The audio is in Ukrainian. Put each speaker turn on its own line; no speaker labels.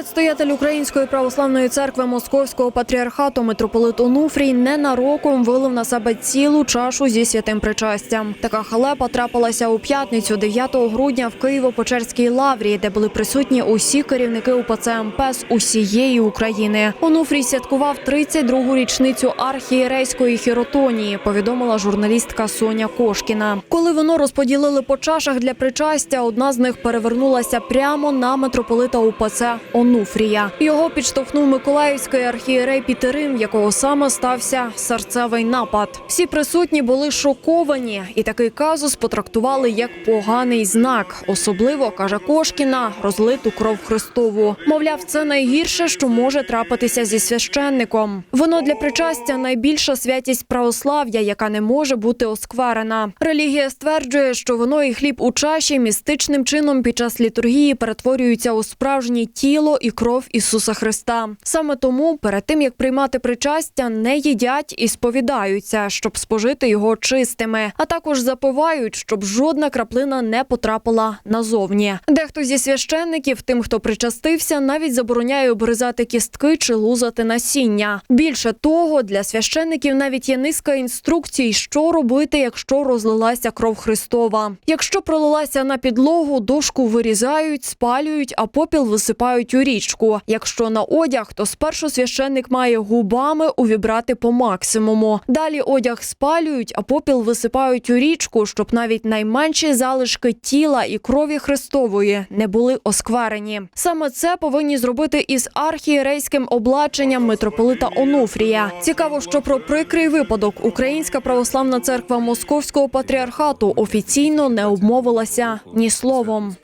Предстоятель Української православної церкви Московського патріархату митрополит Онуфрій ненароком вилив на себе цілу чашу зі святим причастям. Така халепа трапилася у п'ятницю, 9 грудня в Києво-Печерській лаврі, де були присутні усі керівники УПЦ МП з усієї України. Онуфрій святкував 32-гу річницю архієрейської хіротонії. Повідомила журналістка Соня Кошкіна. Коли вино розподілили по чашах для причастя, одна з них перевернулася прямо на митрополита УПЦ Онуфрія. Його підштовхнув Миколаївський архієрей Пітерим, якого саме стався серцевий напад. Всі присутні були шоковані, і такий казус потрактували як поганий знак. Особливо каже Кошкіна, розлиту кров Христову. Мовляв, це найгірше, що може трапитися зі священником. Воно для причастя найбільша святість православ'я, яка не може бути оскверена. Релігія стверджує, що воно і хліб у чаші містичним чином під час літургії перетворюються у справжнє тіло і кров Ісуса Христа. Саме тому, перед тим як приймати причастя, не їдять і сповідаються, щоб спожити його чистими, а також запивають, щоб жодна краплина не потрапила назовні. Дехто зі священників, тим, хто причастився, навіть забороняє обрізати кістки чи лузати насіння. Більше того, для священників навіть є низка інструкцій, що робити, якщо розлилася кров Христова. Якщо пролилася на підлогу, дошку вирізають, спалюють, а попіл висипають у річку. Якщо на одяг, то спершу священник має губами увібрати по максимуму. Далі одяг спалюють, а попіл висипають у річку, щоб навіть найменші залишки тіла і крові Христової не були оскверені. Саме це повинні зробити із архієрейським облаченням митрополита Онуфрія. Цікаво, що про прикрий випадок Українська православна церква Московського патріархату офіційно не обмовилася ні словом.